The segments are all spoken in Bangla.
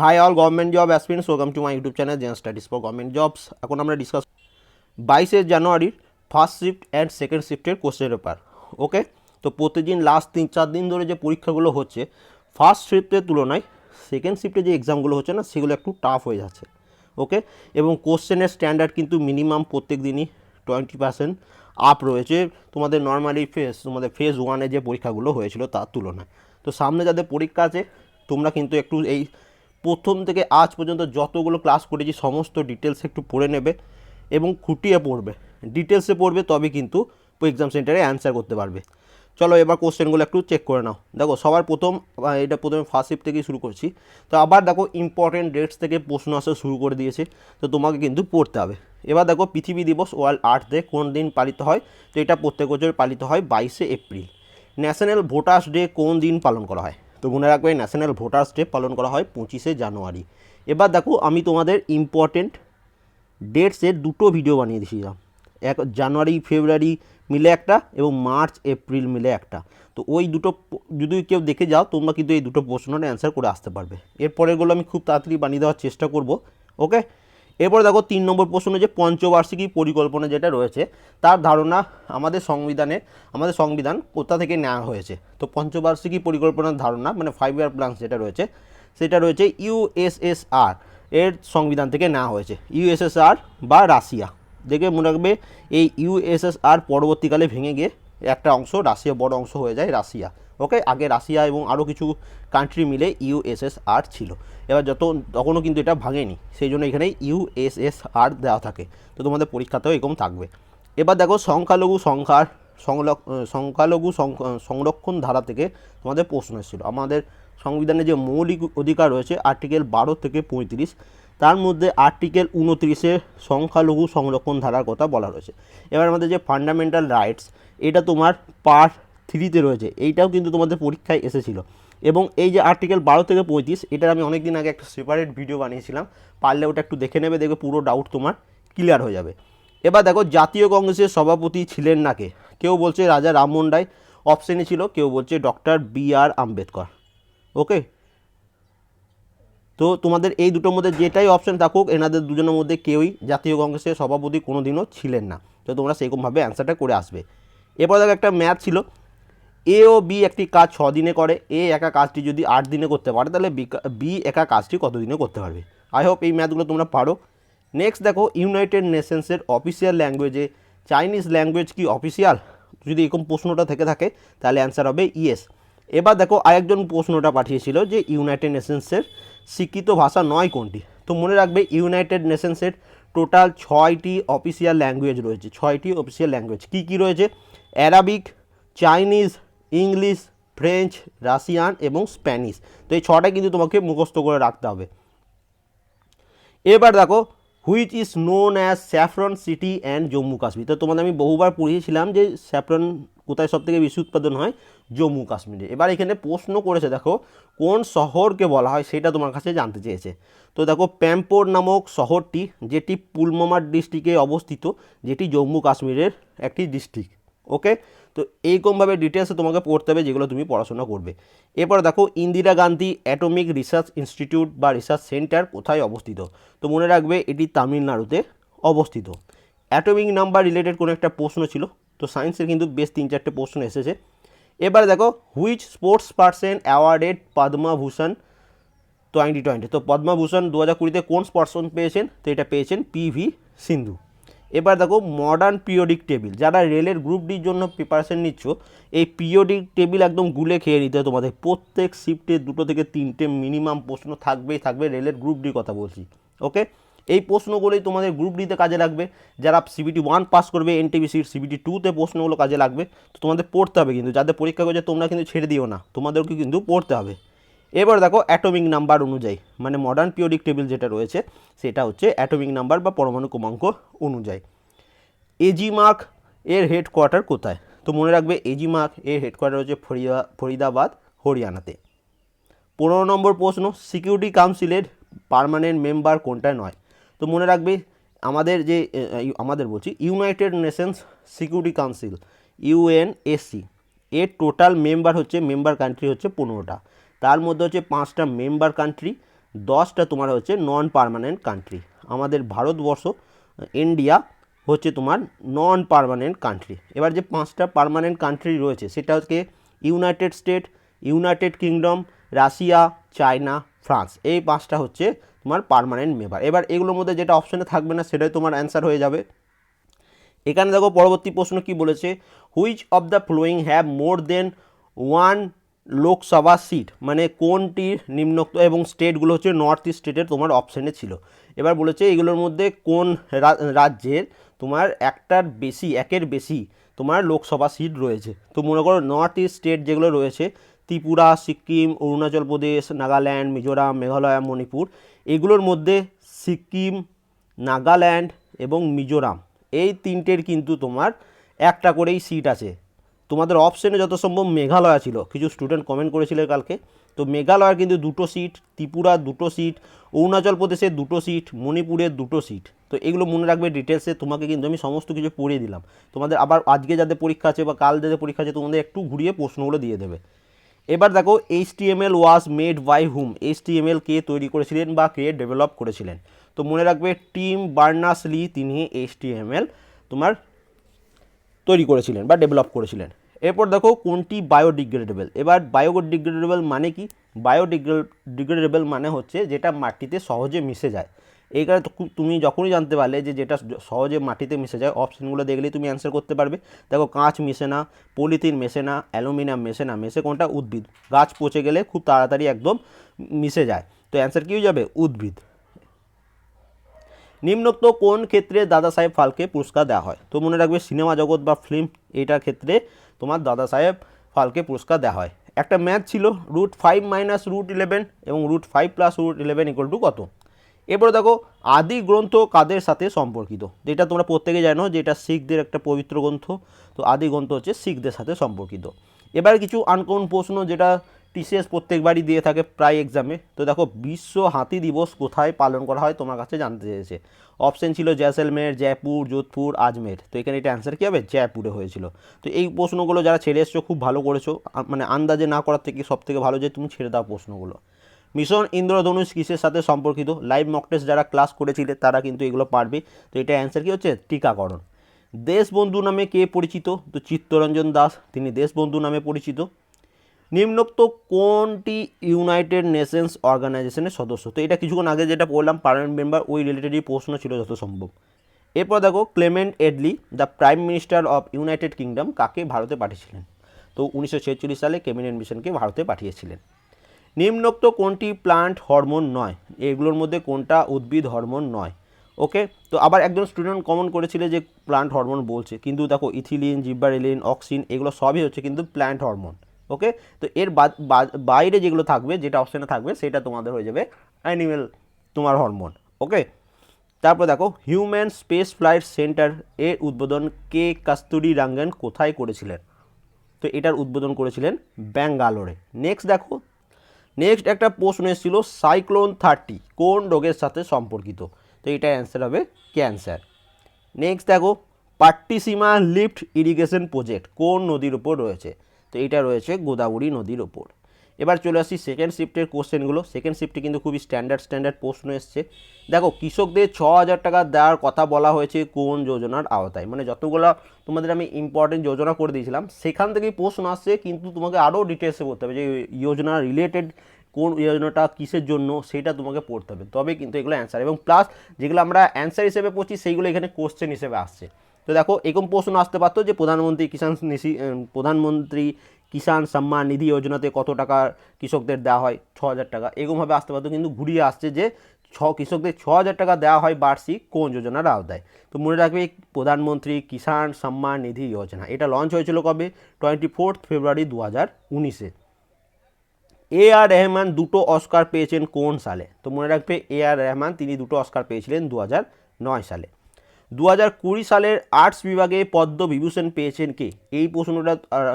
Hi all government job aspirants welcome to my YouTube channel Gen Studies for government jobs এখন আমরা ডিসকাস বাইশে জানুয়ারির ফার্স্ট শিফট অ্যান্ড সেকেন্ড শিফটের কোশ্চেন পেপার ওকে তো প্রতিদিন লাস্ট তিন, চার দিন ধরে যে পরীক্ষাগুলো হচ্ছে ফার্স্ট শিফটের তুলনায় সেকেন্ড শিফটে যে এক্সামগুলো হচ্ছে না, সেগুলো একটু টাফ হয়ে যাচ্ছে ওকে এবং কোশ্চেনের স্ট্যান্ডার্ড কিন্তু মিনিমাম প্রত্যেক দিনই টোয়েন্টি পার্সেন্ট আপ রয়েছে। তোমাদের নর্মালি ফেস তোমাদের ফেজ ওয়ানে যে পরীক্ষাগুলো হয়েছিল তার তুলনায়। তো সামনে যাদের পরীক্ষা আছে, তোমরা কিন্তু একটু এই প্রথম থেকে আজ পর্যন্ত যতগুলো ক্লাস করেছি, সমস্ত ডিটেলস একটু পড়ে নেবে এবং খুঁটিয়ে পড়বে। ডিটেলসে পড়বে, তবে কিন্তু এক্সাম সেন্টারে অ্যান্সার করতে পারবে। চলো এবার কোশ্চেনগুলো একটু চেক করে নাও। দেখো, সবার প্রথম এটা প্রথমে ফার্স্ট শিফট থেকেই শুরু করছি। তো আবার দেখো ইম্পর্টেন্ট ডেটস থেকে প্রশ্ন আসা শুরু করে দিয়েছে। তো তোমাকে কিন্তু পড়তে হবে। এবার দেখো, পৃথিবী দিবস ওয়ার্ল্ড আর্থ ডে কোন দিন পালিত হয়? তো এটা প্রত্যেক বছর পালিত হয় বাইশে এপ্রিল। ন্যাশনাল ভোটার্স ডে কোন দিন পালন করা হয়? তো মনে রাখবে ন্যাশনাল ভোটার্স ডে পালন করা হয় পঁচিশে জানুয়ারি। এবার দেখো, আমি তোমাদের ইম্পর্টেন্ট ডেটসের দুটো ভিডিও বানিয়ে দিয়েছিলাম। এক জানুয়ারি, ফেব্রুয়ারি মিলে একটা এবং মার্চ, এপ্রিল মিলে একটা। তো ওই দুটো যদি কেউ দেখে যাও, তোমরা কিন্তু এই দুটো প্রশ্নের অ্যান্সার করে আসতে পারবে। এরপরেরগুলো আমি খুব তাড়াতাড়ি বানিয়ে দেওয়ার চেষ্টা করব ওকে এরপর দেখো তিন নম্বর প্রশ্ন যে পঞ্চবার্ষিকী পরিকল্পনা যেটা রয়েছে, তার ধারণা আমাদের সংবিধানে, আমাদের সংবিধান কোথা থেকে নেওয়া হয়েছে? তো পঞ্চবার্ষিকী পরিকল্পনার ধারণা মানে ফাইভ ইয়ার প্ল্যান যেটা রয়েছে, সেটা রয়েছে ইউএসএসআর এর সংবিধান থেকে নেওয়া হয়েছে। ইউএসএসআর বা রাশিয়া। দেখে মনে রাখবে, এই ইউএসএসআর পরবর্তীকালে ভেঙে গিয়ে একটা অংশ, রাশিয়া বড় অংশ হয়ে যায় রাশিয়া। ওকে, আগে রাশিয়া এবং আরও কিছু কান্ট্রি মিলে ইউএসএসআর ছিল। এবার যত, তখনও কিন্তু এটা ভাঙেনি, সেই জন্য এখানে ইউএসএসআর দেওয়া থাকে। তো তোমাদের পরীক্ষাতেও এরকম থাকবে। এবার দেখো সংখ্যালঘু সংখ্যার সংলক- সংখ্যালঘু সংখ- সংরক্ষণ ধারা থেকে তোমাদের প্রশ্ন এসেছিল। আমাদের সংবিধানে যে মৌলিক অধিকার রয়েছে আর্টিকেল বারো থেকে পঁয়ত্রিশ, তার মধ্যে আর্টিকেল উনত্রিশের সংখ্যালঘু সংরক্ষণ ধারার কথা বলা রয়েছে। এবার আমাদের যে ফান্ডামেন্টাল রাইটস এটা তোমার পার্ট থ্রিতে রয়েছে, এইটাও কিন্তু তোমাদের পরীক্ষায় এসেছিল। এবং এই যে আর্টিকেল বারো থেকে পঁয়ত্রিশ, এটার আমি অনেক দিন আগে একটা সেপারেট ভিডিও বানিয়েছিলাম। পারলে ওটা একটু দেখে নেবে, দেখবে পুরো ডাউট তোমার ক্লিয়ার হয়ে যাবে। এবার দেখো, জাতীয় কংগ্রেসের সভাপতি ছিলেন না কে? কেউ বলছে রাজা রামমোহন রায় অপশানে ছিল, কেউ বলছে doctor B R Ambedkar. Okay তো তোমাদের এই দুটোর মধ্যে যেটাই অপশন থাকুক, এনাদের দুজনের মধ্যে কেউই জাতীয় কংগ্রেসের সভাপতি কোনো দিনও ছিলেন না। তো তোমরা সেরকমভাবে অ্যান্সারটা করে আসবে। এরপর দেখো একটা ম্যাথ ছিল এ ও বি একটি কাজ ছ দিনে করে এ একা কাজটি যদি আট দিনে করতে পারে, তাহলে বি একা কাজটি কত দিনে করতে পারবে? আই হোপ এই ম্যাথগুলো তোমরা পারো। নেক্সট দেখো ইউনাইটেড নেশনসের অফিসিয়াল ল্যাঙ্গুয়েজে চাইনিজ ল্যাঙ্গুয়েজ কি অফিসিয়াল যদি এরকম প্রশ্নটা থেকে থাকে, তাহলে অ্যান্সার হবে ইয়েস এবার দেখো, আরেকজন প্রশ্নটা পাঠিয়েছিল যে ইউনাইটেড নেশনসের শিক্ষিত ভাষা নয় কোনটি? তো মনে রাখবে ইউনাইটেড নেশনসের টোটাল ছয়টি অফিসিয়াল ল্যাঙ্গুয়েজ রয়েছে। ছয়টি অফিসিয়াল ল্যাঙ্গুয়েজ কী কী রয়েছে? Arabic Chinese English, French, Russian এবং স্প্যানিশ। তো এই ছটা কিন্তু তোমাকে মুখস্থ করে রাখতে হবে। এবার দেখো which is known as saffron city and Jammu Kashmir তো তোমাদের আমি বহুবার পড়িয়েছিলাম যে স্যাফরন কোথায় সব থেকে বেশি উৎপাদন হয়? জম্মু কাশ্মীরে এবার এখানে প্রশ্ন করেছে, দেখো, কোন শহরকে বলা হয় সেটা তোমার কাছে জানতে চেয়েছে। তো দেখো প্যাম্পোর নামক শহরটি, যেটি পুলমামার ডিস্ট্রিক্টে অবস্থিত, যেটি জম্মু কাশ্মীরের একটি ডিস্ট্রিক্ট ওকে? তো এইরকমভাবে ডিটেলসে তোমাকে পড়তে হবে যেগুলো তুমি পড়াশোনা করবে। এরপর দেখো, Indira Gandhi atomic research institute বা রিসার্চ সেন্টার কোথায় অবস্থিত? তো মনে রাখবে এটি তামিলনাড়ুতে অবস্থিত। অ্যাটমিক নাম্বার রিলেটেড কোনো একটা প্রশ্ন ছিল, তো সায়েন্সের কিন্তু বেশ তিন চারটে প্রশ্ন এসেছে। এবার দেখো which sports person awarded Padma Bhushan twenty twenty তো পদ্মভূষণ দু হাজার কুড়িতে কোন স্পর্শন পেয়েছেন? তো এটা পেয়েছেন পিভি সিন্ধু। এবার দেখো মডার্ন পিরিয়ডিক টেবিল যারা রেলের গ্রুপ ডির জন্য প্রিপারেশন নিচ্ছ, এই পিরিয়ডিক টেবিল একদম গুলে খেয়ে নিতে হবে তোমাদের। প্রত্যেক শিফটে দুটো থেকে তিনটে মিনিমাম প্রশ্ন থাকবেই, থাকবে রেলের গ্রুপ ডির কথা বলছি ওকে এই প্রশ্নগুলোই তোমাদের গ্রুপ ডিতে কাজে লাগবে, যারা সিবিটি ওয়ান পাস করবে এনটিবিসির সিবিটি টুতে প্রশ্নগুলো কাজে লাগবে, তো তোমাদের পড়তে হবে কিন্তু, যাদের পরীক্ষা করছে তোমরা কিন্তু ছেড়ে দিও না, তোমাদেরকে কিন্তু পড়তে হবে। এবার দেখো অ্যাটমিক নাম্বার অনুযায়ী মানে মডার্ন পিওরিক টেবিল যেটা রয়েছে, সেটা হচ্ছে অ্যাটমিক নাম্বার বা পরমাণু ক্রমাঙ্ক অনুযায়ী। এজিমার্ক এর হেডকোয়ার্টার কোথায়? তো মনে রাখবে এজিমার্ক এর হেডকোয়ার্টার হচ্ছে ফরিদা, ফরিদাবাদ, হরিয়ানাতে। পনেরো নম্বর প্রশ্ন সিকিউরিটি কাউন্সিলের পার্মানেন্ট মেম্বার কোনটা নয়? তো মনে রাখবে আমাদের যে আমাদের বলছি United Nations Security Council UNSC এর টোটাল মেম্বার হচ্ছে মেম্বার কান্ট্রি হচ্ছে পনেরোটা। তার মধ্যে হচ্ছে পাঁচটা মেম্বার কান্ট্রি দশটা তোমার হচ্ছে নন পার্মানেন্ট কান্ট্রি আমাদের ভারতবর্ষ ইন্ডিয়া হচ্ছে তোমার নন পারমানেন্ট কান্ট্রি এবার যে পাঁচটা পারমানেন্ট কান্ট্রি রয়েছে, সেটা হচ্ছে United State United Kingdom Russia China France এই পাঁচটা হচ্ছে তোমার পারমানেন্ট মেম্বার এবার এগুলোর মধ্যে যেটা অপশানে থাকবে না, সেটাই তোমার অ্যান্সার হয়ে যাবে। এখানে দেখো পরবর্তী প্রশ্ন কি বলেছে? Which of the following have more than one Lok Sabha seat মানে কোনটির নিম্নোক্ত এবং স্টেটগুলো হচ্ছে নর্থ ইস্ট স্টেটের তোমার অপশানে ছিল। এবার বলেছে এগুলোর মধ্যে কোন রাজ্যের তোমার একটার বেশি, একের বেশি তোমার লোকসভা সিট রয়েছে। তো মনে করো নর্থ ইস্ট স্টেট যেগুলো রয়েছে, ত্রিপুরা, সিকিম, অরুণাচল প্রদেশ, নাগাল্যান্ড, মিজোরাম, মেঘালয়, মণিপুর, এগুলোর মধ্যে সিকিম, নাগাল্যান্ড এবং মিজোরাম, এই তিনটের কিন্তু তোমার একটা করেই সিট আছে। তোমাদের অপশনে যত সম্ভব মেঘালয় ছিল। কিছু স্টুডেন্ট কমেন্ট করেছিল কালকে। তো মেঘালয়ের কিন্তু দুটো সিট ত্রিপুরা দুটো সিট অরুণাচল প্রদেশের দুটো সিট মণিপুরের দুটো সিট তো এগুলো মনে রাখবে ডিটেলসে তোমাকে কিন্তু আমি সমস্ত কিছু পড়িয়ে দিলাম। তোমাদের আবার আজকে যাদের পরীক্ষা আছে বা কাল যাদের পরীক্ষা আছে, তোমাদের একটু ঘুরিয়ে প্রশ্নগুলো দিয়ে দেবে। এবার দেখো H T M L was made by whom H T M L কে তৈরি করেছিলেন বা কে ডেভেলপ করেছিলেন? তো মনে রাখবে টিম বার্নাস লি তিনি এইচ টি এম এল তোমার তৈরি করেছিলেন বা ডেভেলপ করেছিলেন। এরপর দেখো কোনটি বায়োডিগ্রেডেবল? এবার বায়োডিগ্রেডেবল মানে কি? বায়োডিগ্রেডেবল মানে হচ্ছে যেটা মাটিতে সহজে মিশে যায়। এই কারণে তুমি যখনই জানতে পারলে যে যেটা সহজে মাটিতে মিশে যায়, অপশানগুলো দেখলেই তুমি অ্যান্সার করতে পারবে। দেখো কাঁচ মেশে না, পলিথিন মেশে না, অ্যালুমিনিয়াম মেশে না, মেশে কোনটা? উদ্ভিদ। গাছ পচে গেলে খুব তাড়াতাড়ি একদম মিশে যায়। তো অ্যান্সার কী হয়ে যাবে? উদ্ভিদ। নিম্নোক্ত কোন ক্ষেত্রে দাদা সাহেব ফালকে পুরস্কার দেওয়া হয়? তো মনে রাখবে সিনেমা জগৎ বা ফিল্ম এটার ক্ষেত্রে তোমার দাদা সাহেব ফালকে পুরস্কার দেওয়া হয়। একটা ম্যাথ ছিল, root five minus root eleven এবং root five plus root eleven equal to কত? এরপরে দেখো, আদি গ্রন্থ কাদের সাথে সম্পর্কিত? যেটা তোমরা প্রত্যেকে জানো যে এটা শিখদের একটা পবিত্র গ্রন্থ। তো আদি গ্রন্থ হচ্ছে শিখদের সাথে সম্পর্কিত। এবার কিছু আনকমন প্রশ্ন যেটা টিসিএস প্রত্যেকবারই দিয়ে থাকে প্রায় এক্সামে তো দেখো, বিশ্ব হাতি দিবস কোথায় পালন করা হয় তোমার কাছে জানতে চেয়েছে। অপশন ছিল জয়সলমের জয়পুর যোধপুর আজমের তো এখানে এটা অ্যান্সার কী হবে? জয়পুরে হয়েছিল। তো এই প্রশ্নগুলো যারা ছেড়ে এসছো, খুব ভালো করেছ। মানে আন্দাজে না করার থেকে সব থেকে ভালো যে তুমি ছেড়ে দাও প্রশ্নগুলো। মিশন ইন্দ্রধনুষ কিসের সাথে সম্পর্কিত। লাইভ মক টেস্ট যারা ক্লাস করেছিলে, তারা কিন্তু এগুলো পারবে। তো এটা অ্যান্সার কী হচ্ছে? টিকাকরণ দেশবন্ধু নামে কে পরিচিত? তো চিত্তরঞ্জন দাস। তিনি দেশবন্ধু নামে পরিচিত। নিম্নোক্ত কোনটি ইউনাইটেড নেশনস অর্গানাইজেশনের সদস্য? তো এটা কিছুক্ষণ আগে যেটা বললাম, পার্লামেন্ট মেম্বার, ওই রিলেটেডই প্রশ্ন ছিল যত সম্ভব। এরপর দেখো, Clement Attlee, the prime minister of United Kingdom, কাকে ভারতে পাঠিয়েছিলেন? তো উনিশশো ছেচল্লিশ সালে ক্যাবিনেট মিশনকে ভারতে পাঠিয়েছিলেন। নিম্নোক্ত কোনটি প্লান্ট হরমোন নয়? এগুলোর মধ্যে কোনটা উদ্ভিদ হরমোন নয়? ওকে, তো আবার একজন স্টুডেন্ট কমন করেছিল যে প্লান্ট হরমোন বলছে। কিন্তু দেখো, ইথিলিন জিব্বারেলিন অক্সিন, এগুলো সবই হচ্ছে কিন্তু প্ল্যান্ট হরমোন ওকে? তো এর বাইরে যেগুলো থাকবে, যেটা অপশানে থাকবে, সেটা তোমাদের হয়ে যাবে অ্যানিমেল তোমার হরমোন ওকে? তারপর দেখো হিউম্যান স্পেস ফ্লাইট সেন্টার এর উদ্বোধন কে কাস্তুরি রাঙ্গন কোথায় করেছিলেন? তো এটার উদ্বোধন করেছিলেন ব্যাঙ্গালোরে। নেক্সট দেখো নেক্সট একটা প্রশ্ন এসেছিল সাইক্লোন থার্টি কোন রোগের সাথে সম্পর্কিত? তো এটা অ্যান্সার হবে ক্যান্সার নেক্সট দেখো, পাট্টিসীমা লিফট ইরিগেশন প্রজেক্ট কোন নদীর ওপর রয়েছে? তো এটা রয়েছে গোদাবরী নদীর ওপর। এবার চলে আসি সেকেন্ড শিফটের কোশ্চেনগুলো সেকেন্ড শিফটে কিন্তু খুবই স্ট্যান্ডার্ড স্ট্যান্ডার্ড প্রশ্ন এসছে। দেখো, কৃষকদের ছ হাজার টাকা দেওয়ার কথা বলা হয়েছে কোন যোজনার আওতায়? মানে যতগুলো তোমাদের আমি ইম্পর্টেন্ট যোজনা করে দিয়েছিলাম, সেখান থেকেই প্রশ্ন আসছে, কিন্তু তোমাকে আরও ডিটেলসে বলতে হবে যে যোজনা রিলেটেড কোন যোজনাটা কিসের জন্য, সেটা তোমাকে পড়তে হবে। তবে কিন্তু এগুলো অ্যান্সার এবং প্লাস যেগুলো আমরা অ্যান্সার হিসেবে পড়ছি, সেইগুলো এখানে কোশ্চেন হিসেবে আসছে। তো দেখো, এরকম প্রশ্ন আসতে পারতো যে প্রধানমন্ত্রী কিষাণ নিশি প্রধানমন্ত্রী কিষাণ সম্মান নিধি যোজনাতে কত টাকা কৃষকদের দেওয়া হয়? ছ হাজার টাকা। এরকমভাবে আসতে পারতো, কিন্তু ঘুরিয়ে আসছে যে ছ, কৃষকদের ছ হাজার টাকা দেওয়া হয় বার্ষিক কোন যোজনার আওতায়? তো মনে রাখবে, প্রধানমন্ত্রী কিষাণ সম্মান নিধি যোজনা, এটা লঞ্চ হয়েছিল কবে? টোয়েন্টি ফোর্থ ফেব্রুয়ারি দু হাজার উনিশে। এ আর রহমান দুটো অস্কার পেয়েছেন কোন সালে? তো মনে রাখবে, এ আর রহমান তিনি দুটো অস্কার পেয়েছিলেন দু নয় সালে। দু হাজার কুড়ি সালের আর্টস বিভাগে পদ্ম বিভূষণ পেয়েছেন কে? এই প্রশ্নটা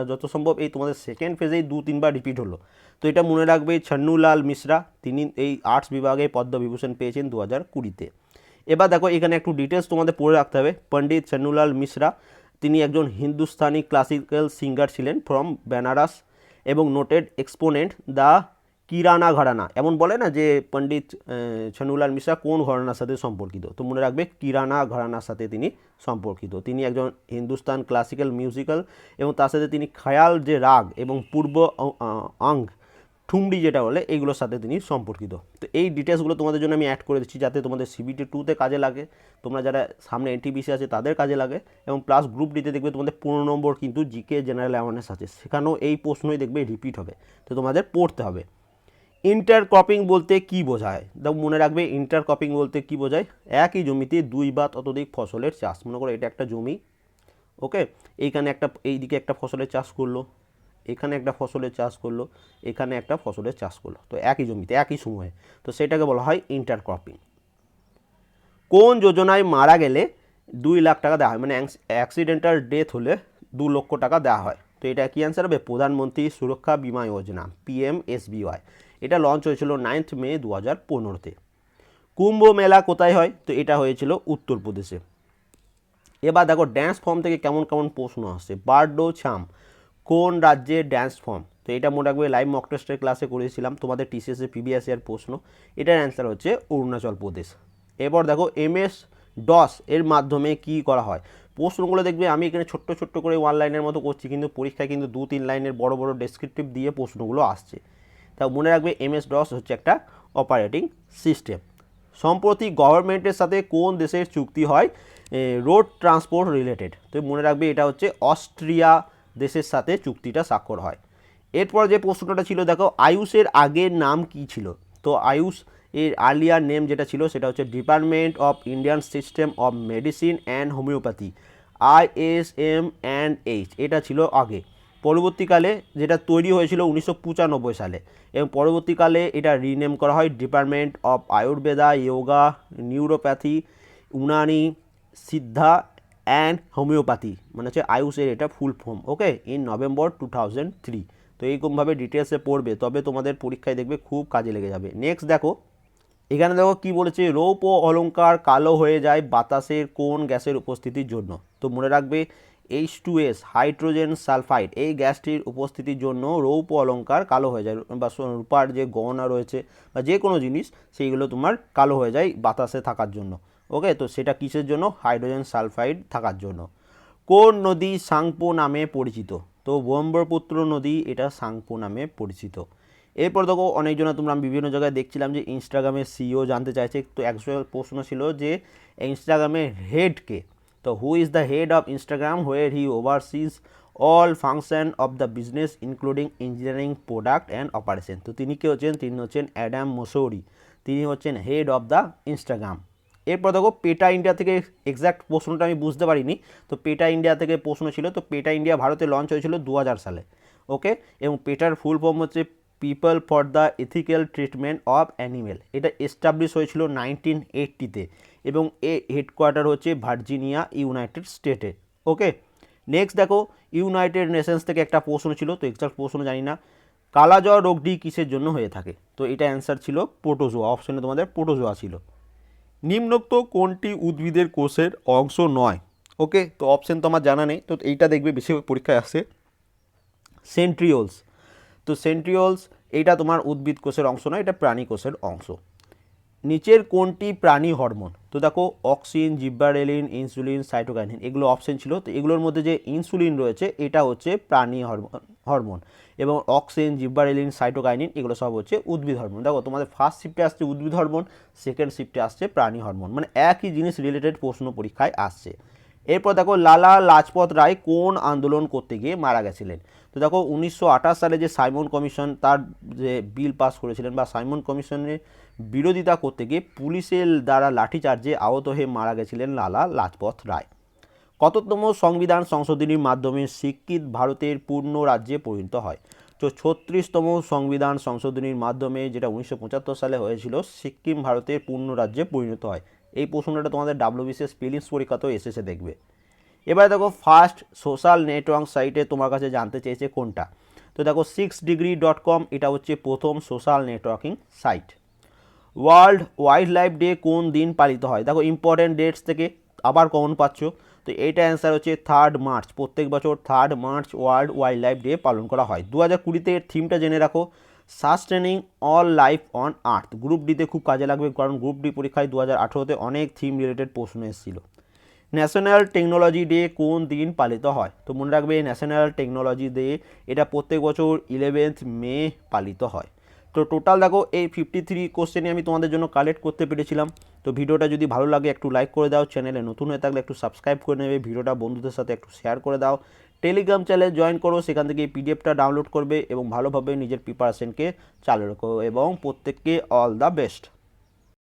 যত সম্ভব এই তোমাদের সেকেন্ড ফেজেই দু তিনবার রিপিট হলো। তো এটা মনে রাখবে ছন্নুলাল মিশ্রা, তিনি এই আর্টস বিভাগে পদ্ম বিভূষণ পেয়েছেন দু হাজার কুড়িতে। এবার দেখো, এখানে একটু ডিটেলস তোমাদের পড়ে রাখতে হবে। পণ্ডিত ছন্নুলাল মিশ্রা, তিনি একজন হিন্দুস্তানি ক্লাসিক্যাল সিঙ্গার ছিলেন ফ্রম বেনারস এবং noted exponent the Kirana gharana. এমন বলে না যে পণ্ডিত ছনুলাল মিশ্রা কোন ঘরানার সাথে সম্পর্কিত? তো মনে রাখবে কিরানা ঘরানার সাথে তিনি সম্পর্কিত। তিনি একজন হিন্দুস্তান ক্লাসিক্যাল মিউজিক্যাল এবং তার সাথে তিনি খেয়াল যে রাগ এবং পূর্ব অঙ্গ ঠুমরি যেটা বলে এইগুলোর সাথে তিনি সম্পর্কিত। তো এই ডিটেলসগুলো তোমাদের জন্য আমি অ্যাড করে দিচ্ছি যাতে তোমাদের সিবিটি টুতে কাজে লাগে। তোমরা যারা সামনে এনটিবিসি আছে তাদের কাজে লাগে এবং প্লাস গ্রুপ ডিতে দেখবে তোমাদের পনেরো নম্বর কিন্তু জিকে জেনারেল অ্যাওয়ারনেস আছে। সেখানেও এই প্রশ্নই দেখবে রিপিট হবে। তো তোমাদের পড়তে হবে। ইন্টার ক্রপিং বলতে কি বোঝায়? দাও মনে রাখবে ইন্টার ক্রপিং বলতে কি বোঝায়? একই জমিতে দুই বা ততোধিক ফসলের চাষ। মনে করো এটা একটা জমি, ওকে? এইখানে একটা, এইদিকে একটা ফসলের চাষ করল, এখানে একটা ফসলের চাষ করল, এখানে একটা ফসলের চাষ করল। তো একই জমিতে, একই সময়ে। তো সেটাকে বলা হয় ইন্টার ক্রপিং কোন যোজনায় মারা গেলে দুই লাখ টাকা দেওয়া হয়? মানে অ্যাক্সিডেন্টাল ডেথ হলে দু লক্ষ টাকা দেওয়া হয়। তো এটা কি অ্যান্সার হবে? প্রধানমন্ত্রী সুরক্ষা বিমা যোজনা পিএমএসবিওয়াই এটা লঞ্চ হয়েছিল নাইন্থ মে দু হাজার পনেরোতে। কুম্ভ মেলা কোথায় হয়? তো এটা হয়েছিল উত্তরপ্রদেশে এবার দেখো ড্যান্স ফর্ম থেকে কেমন কেমন প্রশ্ন আসছে। বার্ডো ছাম, কোন রাজ্যের ড্যান্স ফর্ম তো এটা মনে রাখবে লাইভ মক টেস্টের ক্লাসে করেছিলাম। তোমাদের টিসিএসে পিবিএসসি এর প্রশ্ন। এটার অ্যান্সার হচ্ছে অরুণাচল প্রদেশ। এরপর দেখো এমএস ডস এর মাধ্যমে কি করা হয়? প্রশ্নগুলো দেখবে, আমি এখানে ছোট্ট ছোট্ট করে ওয়ান লাইনের মতো করছি, কিন্তু পরীক্ষায় কিন্তু দু তিন লাইনের বড় বড় ডেসক্রিপটিভ দিয়ে প্রশ্নগুলো আসছে। তা মনে রাখবে এমএস ডস হচ্ছে একটা অপারেটিং সিস্টেম সম্প্রতি গভর্নমেন্টের সাথে কোন দেশের চুক্তি হয়? রোড ট্রান্সপোর্ট রিলেটেড তো মনে রাখবে এটা হচ্ছে অস্ট্রিয়া দেশের সাথে চুক্তিটা স্বাক্ষর হয়। এরপর যে প্রশ্নটা ছিল, দেখো, আয়ুষের আগের নাম কি ছিল? তো আয়ুষ এর আর্লিয়ার নেম যেটা ছিল, সেটা হচ্ছে department of Indian system of medicine and homeopathy ISM and H এটা ছিল আগে। পরবর্তীকালে যেটা তৈরি হয়েছিল উনিশশো পঁচানব্বই সালে এবং পরবর্তীকালে এটা রিনেম করা হয় department of Ayurveda yoga naturopathy Unani Siddha and homeopathy মানে হচ্ছে আয়ুষের এটা full form okay in November two thousand three তো এইরকমভাবে ডিটেলসে পড়বে, তবে তোমাদের পরীক্ষায় দেখবে খুব কাজে লেগে যাবে। নেক্সট দেখো, এখানে দেখো কি বলেছে রৌপ ও অলঙ্কার কালো হয়ে যায় বাতাসের কোন গ্যাসের উপস্থিতির জন্য। তো মনে রাখবে H two S hydrogen sulphide এই গ্যাসটির উপস্থিতির জন্য রৌপ অলঙ্কার কালো হয়ে যায় বা রূপার যে গহনা রয়েছে বা যে কোনো জিনিস, সেইগুলো তোমার কালো হয়ে যায় বাতাসে থাকার জন্য। ওকে তো সেটা কিসের জন্য? হাইড্রোজেন সালফাইড থাকার জন্য। কোন নদী সাংপো নামে পরিচিত? তো ব্রহ্মপুত্র নদী, এটা সাংপো নামে পরিচিত। এরপর দেখো, অনেকজন তোমরা আমি বিভিন্ন জায়গায় দেখছিলাম যে ইনস্টাগ্রামের সিও জানতে চাইছে। তো অ্যাকচুয়াল প্রশ্ন ছিল যে ইনস্টাগ্রামের হেডকে তো who is the head of Instagram where he oversees all function of the business including engineering product and operation তো তিনি কে হচ্ছেন? তিনি হচ্ছেন অ্যাডাম মোসৌরি তিনি হচ্ছেন হেড অফ দ্য ইনস্টাগ্রাম এরপর দেখো পেটা ইন্ডিয়া থেকে এক্স্যাক্ট প্রশ্নটা আমি বুঝতে পারিনি। তো পেটা ইন্ডিয়া থেকে প্রশ্ন ছিল, তো পেটা ইন্ডিয়া ভারতে লঞ্চ হয়েছিল দু হাজার সালে। ওকে এবং পেটার ফুল ফর্ম হচ্ছে people for the ethical treatment of animal এটা এস্টাবলিশ হয়েছিল নাইনটিন এইটটিতে এবং এ হেডকোয়ার্টার হচ্ছে ভার্জিনিয়া, ইউনাইটেড স্টেটে। ওকে নেক্সট দেখো, ইউনাইটেড নেশনস থেকে একটা প্রশ্ন ছিল, তো এক্সাক্ট প্রশ্ন জানি না। কালাজ্বর রোগটি কিসের জন্য হয়ে থাকে? তো এটা অ্যান্সার ছিল পোটোজোয়া অপশনে তোমাদের পোটোজোয়া ছিল। নিম্নোক্ত কোনটি উদ্ভিদের কোষের অংশ নয়? ওকে তো অপশন তো আমার জানা নেই, তো এইটা দেখবে বেশিরভাগ পরীক্ষায় আসে। সেন্ট্রিওলস তো সেন্ট্রিওলস এইটা তোমার উদ্ভিদ কোষের অংশ নয়, এটা প্রাণী কোষের অংশ। নিচের কোনটি প্রাণী হরমোন? তো দেখো, অক্সিন, জিব্বারেলিন, ইনসুলিন, সাইটোকাইনিন, এগুলো অপশন ছিল। তো এগুলোর মধ্যে যে ইনসুলিন রয়েছে, এটা হচ্ছে প্রাণী হরমোন এবং অক্সিন, জিব্বারেলিন, সাইটোকাইনিন, এগুলো সব হচ্ছে উদ্ভিদ হরমোন। দেখো, তোমাদের ফার্স্ট শিফটে আসছে উদ্ভিদ হরমোন সেকেন্ড শিফটে আসছে প্রাণী হরমোন। মানে একই জিনিস রিলেটেড প্রশ্ন পরীক্ষায় আসছে। এরপর দেখো, লালা লাজপত রায় কোন আন্দোলন করতে গিয়ে মারা গেছিলেন? তো দেখো, উনিশশো আঠাশ সালে যে সাইমন কমিশন, তার যে বিল পাস করেছিলেন বা সাইমন কমিশনের বিরোধিতা করতে গিয়ে পুলিশের দ্বারা লাঠিচার্জে আহত হয়ে মারা গেছিলেন লালা লাজপত রায়। কততম সংবিধান সংশোধনীর মাধ্যমে শিক্ষিত ভারতের পূর্ণ রাজ্যে পরিণত হয়। তো ছত্রিশতম সংবিধান সংশোধনীর মাধ্যমে যেটা উনিশশো পঁচাত্তর সালে হয়েছিল, সিকিম ভারতের পূর্ণ রাজ্যে পরিণত হয়। এই প্রশ্নটা তোমাদের ডাব্লিউবিসিএস প্রিলিমস পরীক্ষাতেও এসেছে দেখবে। এবার দেখো ফার্স্ট সোশ্যাল নেটওয়ার্ক সাইটে তোমার কাছে জানতে চেয়েছে কোনটা? তো দেখো সিক্স ডিগ্রি ডট কম এটা হচ্ছে প্রথম social networking site. World wildlife day কোন দিন পালিত হয়? দেখো ইম্পর্টেন্ট ডেটস থেকে আবার কমন পাচ্ছ। তো এইটা অ্যান্সার হচ্ছে থার্ড মার্চ প্রত্যেক বছর third March world wildlife day পালন করা হয়। দু হাজার কুড়িতে এর থিমটা জেনে রাখো। Sustaining all life on earth group ডিতে খুব কাজে লাগবে কারণ গ্রুপ ডি পরীক্ষায় দু হাজার আঠেরোতে অনেক থিম রিলেটেড প্রশ্ন এসেছিল। ন্যাশনাল টেকনোলজি ডে কোন দিন পালিত হয়? তো মনে রাখবে ন্যাশনাল টেকনোলজি ডে এটা প্রত্যেক বছর ইলেভেন্থ মে পালিত হয়। তো টোটাল দেখো এই ফিফটি থ্রি কোশ্চেনই আমি তোমাদের জন্য কালেক্ট করতে পেরেছিলাম। তো ভিডিওটা যদি ভালো লাগে, একটু লাইক করে দাও চ্যানেলে নতুন হয়ে থাকলে একটু সাবস্ক্রাইব করে নেবে, ভিডিওটা বন্ধুদের সাথে একটু শেয়ার করে দাও। টেলিগ্রাম চ্যানেল জয়েন করো, সেখান থেকে পিডিএফটা ডাউনলোড করবে এবং ভালোভাবে নিজের প্রিপারেশনকে চালু রাখো এবং প্রত্যেককে অল দ্য বেস্ট